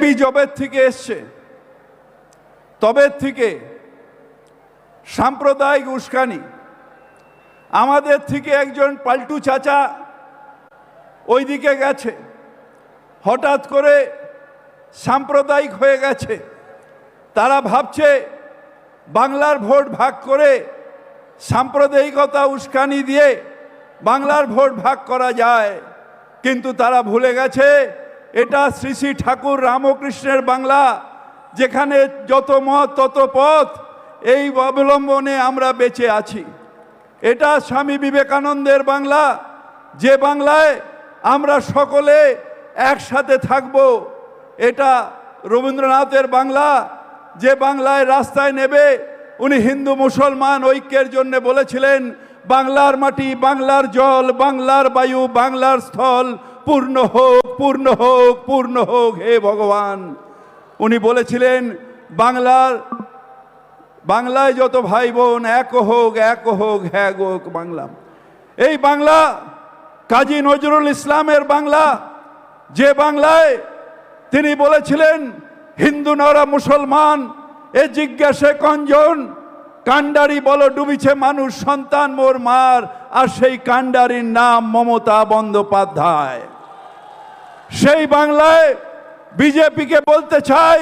BJP জবের থেকে এসছে। তবে থেকে সাম্প্রদায়িক উস্কানি। আমাদের থেকে একজন পাল্টু চাচা ওইদিকে গেছে। হঠাৎ করে সাম্প্রদায়িক হয়ে গেছে। তারা ভাবছে বাংলার ভোট ভাগ করে সাম্প্রদায়িকতা উস্কানি দিয়ে বাংলার ভোট ভাগ করা যায়। কিন্তু তারা ভুলে গেছে এটা শ্রী শ্রী ঠাকুর রামকৃষ্ণের বাংলা, যেখানে যত মত তত পথ, এই অবলম্বনে আমরা বেঁচে আছি। এটা স্বামী বিবেকানন্দের বাংলা, যে বাংলায় আমরা সকলে একসাথে থাকব, এটা রবীন্দ্রনাথের বাংলা, যে বাংলায় রাস্তায় নেবে, উনি হিন্দু মুসলমান ঐক্যের জন্য বলেছিলেন, বাংলার মাটি বাংলার জল, বাংলার বায়ু, বাংলার স্থল পূর্ণ হোক পূর্ণ হোক পূর্ণ হোক, হে ভগবান। উনি বলেছিলেন, বাংলার, বাংলায় যত ভাই বোন এক হোক এক হোক হ্যাঁ হোক বাংলা। এই বাংলা, কাজী নজরুল ইসলামের বাংলা, যে বাংলায় তিনি বলেছিলেন, হিন্দু নরা মুসলমান, এ জিজ্ঞাসে কঞ্জন কাণ্ডারি বল, ডুবিছে মানুষ, সন্তান, মোর মার, আর সেই কাণ্ডারির নাম মমতা বন্দ্যোপাধ্যায়। সেই বাংলায় বিজেপিকে বলতে চাই,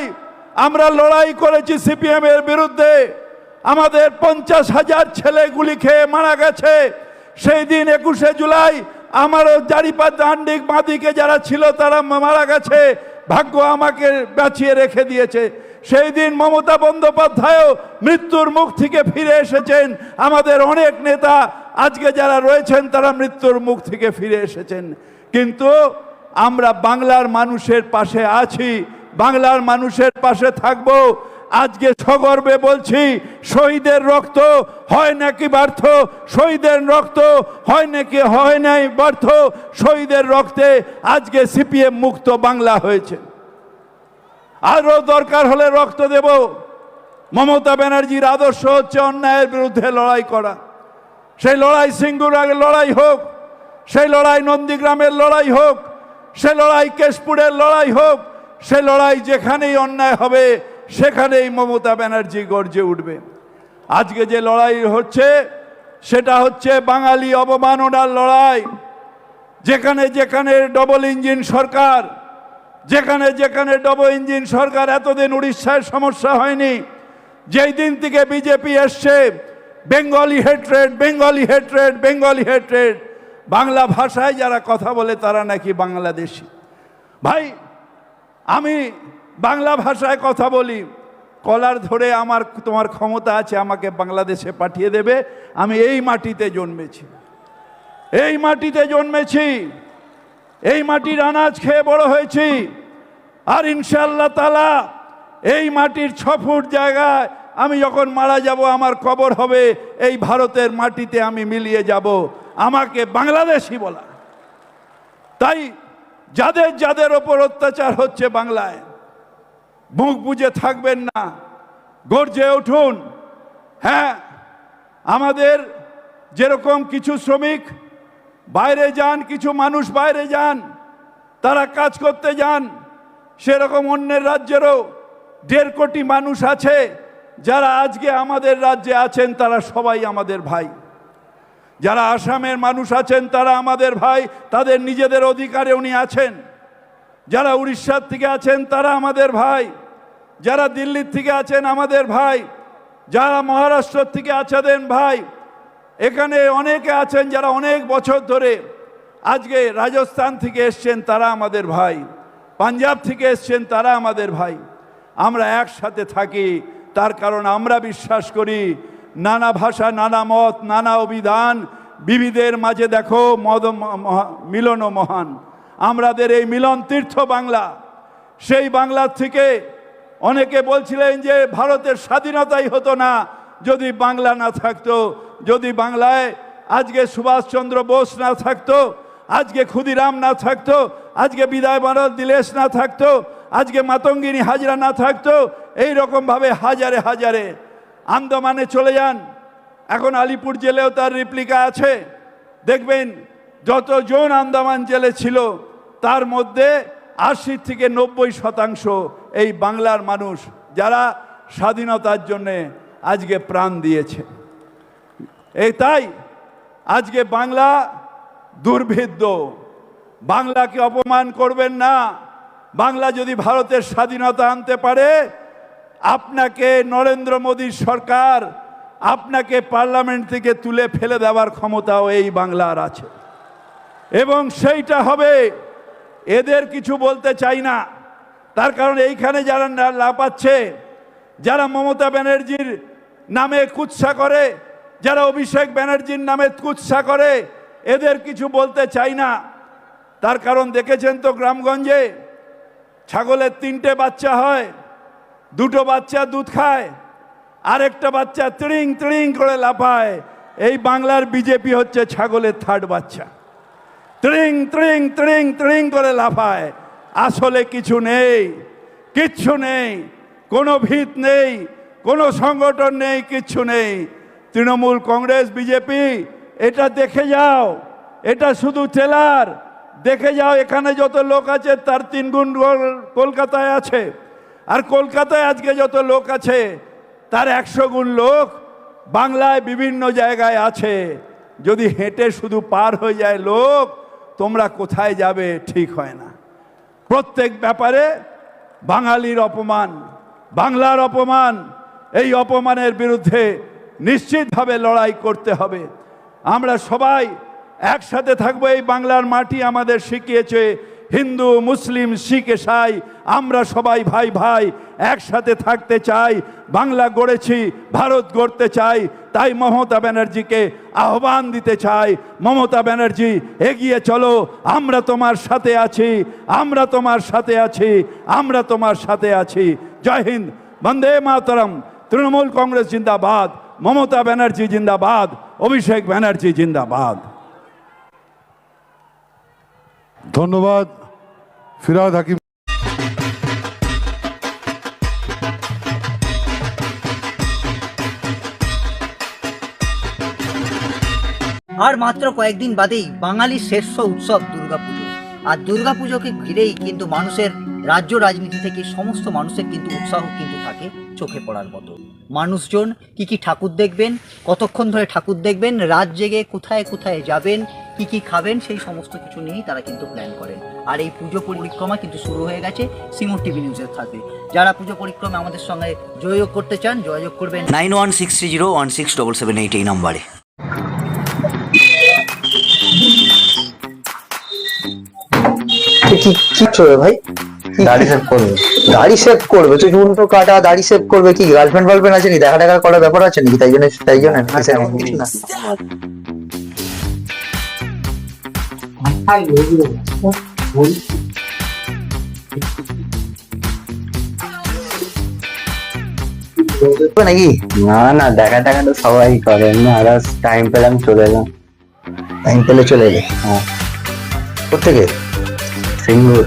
আমরা লড়াই করেছি সিপিএম এর বিরুদ্ধে, আমাদের পঞ্চাশ হাজার ছেলে গুলি খেয়ে মারা গেছে। সেই দিন একুশে জুলাই আমারও জারিপাত দান্ডিক বাঁদিকে যারা ছিল তারা মারা গেছে। ভাগ্য আমাকে বাঁচিয়ে রেখে দিয়েছে। সেই দিন মমতা বন্দ্যোপাধ্যায়ও মৃত্যুর মুখ থেকে ফিরে এসেছেন। আমাদের অনেক নেতা আজকে যারা রয়েছেন, তারা মৃত্যুর মুখ থেকে ফিরে এসেছেন। কিন্তু আমরা বাংলার মানুষের পাশে আছি, বাংলার মানুষের পাশে থাকব। আজকে সগর্বে বলছি, শহীদের রক্ত হয় নাকি ব্যর্থ? শহীদের রক্ত হয় নাকি হয় নাই ব্যর্থ? শহীদের রক্তে আজকে সিপিএম মুক্ত বাংলা হয়েছে। আরও দরকার হলে রক্ত দেব। মমতা ব্যানার্জির আদর্শ হচ্ছে অন্যায়ের বিরুদ্ধে লড়াই করা। সেই লড়াই সিঙ্গুর আগে লড়াই হোক, সেই লড়াই নন্দীগ্রামের লড়াই হোক সে লড়াই কেশপুরের লড়াই হোক সে লড়াই যেখানেই অন্যায় হবে, সেখানেই মমতা ব্যানার্জি গর্জে উঠবে। আজকে যে লড়াই হচ্ছে, সেটা হচ্ছে বাঙালি অবমাননার লড়াই। যেখানে যেখানে ডবল ইঞ্জিন সরকার যেখানে যেখানে ডবল ইঞ্জিন সরকার এতদিন উড়িষ্যায় সমস্যা হয়নি, যেই দিন থেকে বিজেপি এসছে, Bengali hatred Bengali hatred Bengali hatred Bangla ভাষায় যারা কথা বলে তারা নাকি বাংলাদেশি। ভাই, আমি বাংলা ভাষায় কথা বলি, কলার ধরে আমার তোমার ক্ষমতা আছে, আমাকে বাংলাদেশে পাঠিয়ে দেবে, আমি এই মাটিতে জন্মেছি। এই মাটিতে জন্মেছি। এই মাটির আনাজ খেয়ে বড় হয়েছি। আর ইনশাল্লাহ তালা এই মাটির ছ ফুট জায়গায় আমি যখন মারা যাব, আমার কবর হবে, এই ভারতের মাটিতে আমি মিলিয়ে যাব। আমাকে বাংলাদেশি বলা। তাই যাদের যাদের ওপর অত্যাচার হচ্ছে বাংলায়, মুখ বুঝে থাকবেন না, গর্জে উঠুন। হ্যাঁ আমাদের যেরকম কিছু শ্রমিক বাইরে যান, কিছু মানুষ বাইরে যান, তারা কাজ করতে যান, সেরকম অন্যের রাজ্যেরও দেড় কোটি মানুষ আছে, যারা আজকে আমাদের রাজ্যে আছেন, তারা সবাই আমাদের ভাই। যারা আসামের মানুষ আছেন, তারা আমাদের ভাই, তাদের নিজেদের অধিকারে উনি আছেন। যারা উড়িষ্যার থেকে আছেন, তারা আমাদের ভাই। যারা দিল্লির থেকে আছেন, আমাদের ভাই। যারা মহারাষ্ট্র থেকে আছেন, ভাই। এখানে অনেকে আছেন যারা অনেক বছর ধরে আজকে রাজস্থান থেকে এসছেন তারা আমাদের ভাই, পাঞ্জাব থেকে এসছেন তারা আমাদের ভাই। আমরা একসাথে থাকি, তার কারণ আমরা বিশ্বাস করি, নানা ভাষা, নানা মত, নানা অভিধান বিবিধের মাঝে দেখো মদ মিলন ও মহান। আমাদের এই মিলন তীর্থ বাংলা, সেই বাংলার থেকে অনেকে বলছিলেন যে ভারতের স্বাধীনতাই হতো না, যদি বাংলা না থাকতো যদি বাংলায় আজকে সুভাষচন্দ্র বোস না থাকতো, আজকে ক্ষুদিরাম না থাকতো, আজকে বিদায় মানব দিলেশ না থাকতো, আজকে মাতঙ্গিনী হাজরা না থাকতো, এই রকমভাবে হাজারে হাজারে আন্দামানে চলে যান। এখন আলিপুর জেলেও তার রিপ্লিকা আছে। দেখবেন, যতজন আন্দামান জেলে ছিল, তার মধ্যে আশি থেকে নব্বই শতাংশ এই বাংলার মানুষ, যারা স্বাধীনতার জন্যে আজকে প্রাণ দিয়েছে। এই তাই আজকে বাংলা দুর্ভিদ্য বাংলাকে অপমান করবেন না? বাংলা যদি ভারতের স্বাধীনতা আনতে পারে, আপনাকে নরেন্দ্র মোদীর সরকার, আপনাকে পার্লামেন্ট থেকে তুলে ফেলে দেওয়ার ক্ষমতাও এই বাংলার আছে। এবং সেইটা হবে, এদের কিছু বলতে চাই না। তার কারণ এইখানে যারা লাপাচ্ছে যারা মমতা ব্যানার্জির নামে কুৎসা করে যারা অভিষেক ব্যানার্জির নামে কুৎসা করে, এদের কিছু বলতে চাই না। তার কারণ দেখেছেন তো গ্রামগঞ্জে? ছাগলের তিনটে বাচ্চা হয়, দুটো বাচ্চা দুধ খায়, আরেকটা বাচ্চা তিড়িং তিড়িং করে লাফায়। এই বাংলার বিজেপি হচ্ছে ছাগলের থার্ড বাচ্চা। ত্রিং ত্রিং ত্রিং ত্রিং করে লাফায়। আসলে কিছু নেই, কিচ্ছু নেই, কোনো ভিত নেই, কোনো সংগঠন নেই, কিচ্ছু নেই। তৃণমূল কংগ্রেস, বিজেপি, এটা দেখে যাও। এটা শুধু টেলার দেখে যাও, এখানে যত লোক আছে, তার তিন গুণ কলকাতায় আছে। আর কলকাতায় আজকে যত লোক আছে, তার একশো গুণ লোক বাংলায় বিভিন্ন জায়গায় আছে। যদি হেঁটে শুধু পার হয়ে যায় লোক, তোমরা কোথায় যাবে ঠিক হয় না। প্রত্যেক ব্যাপারে বাঙালির অপমান, বাংলার অপমান, এই অপমানের বিরুদ্ধে নিশ্চিতভাবে লড়াই করতে হবে। আমরা সবাই একসাথে থাকব, এই বাংলার মাটি আমাদের শিখিয়েছে। হিন্দু, মুসলিম, শিখ, এসাই, আমরা সবাই ভাই ভাই একসাথে থাকতে চাই। বাংলা গড়েছি, ভারত গড়তে চাই। তাই মমতা ব্যানার্জিকে আহ্বান দিতে চাই। মমতা ব্যানার্জি, এগিয়ে চলো, আমরা তোমার সাথে আছি, আমরা তোমার সাথে আছি, আমরা তোমার সাথে আছি। জয় হিন্দ, বন্দে মাতরম, তৃণমূল কংগ্রেস জিন্দাবাদ। মমতা ব্যানার্জি জিন্দাবাদ অভিষেক ব্যানার্জি জিন্দাবাদ। ধন্যবাদ ফিরাদ হাকিম। আর মাত্র কয়েকদিন বাদেই বাঙালির শ্রেষ্ঠ উৎসব দুর্গাপুজো। আর দুর্গাপুজোকে ঘিরেই কিন্তু মানুষের রাজ্য রাজনীতি থেকে সমস্ত মানুষের কিন্তু উৎসাহ কিন্তু থাকে চোখে পড়ার মতো। মানুষজন কি কি ঠাকুর দেখবেন কতক্ষণ ধরে ঠাকুর দেখবেন রাত জেগে কোথায় কোথায় যাবেন কি কি খাবেন সেই সমস্ত কিছু নিয়েই তারা কিন্তু প্ল্যান করেন। আর এই পুজো পরিক্রমা কিন্তু শুরু হয়ে গেছে সিমুর টিভি নিউজের সাথে। যারা পুজো পরিক্রমা আমাদের সঙ্গে যোগাযোগ করতে চান যোগাযোগ করবেন nine one six three zero one six double seven eight এই নাম্বারে। কি কি ভাই? দাড়ি সেভ করবে। দাড়ি সেভ করবে তুই উল্টো কাটা দাড়ি সেভ করবে কি? গার্লফ্রেন্ড ফার্লফ্রেন্ড আছে কি দেখা দেখা করার ব্যাপার আছে নাকি? তাই জন্য তাই জন্য না কিছু না নাকি? না না দেখা দেখা তো সবাই করে। এমনি আদার্স টাইম পেলাম চলে এলাম। টাইম পেলে চলে এলে? হ্যাঁ। কোথেকে সিঙ্গুর।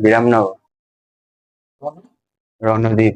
বিরামনগর। রণদ্বীপ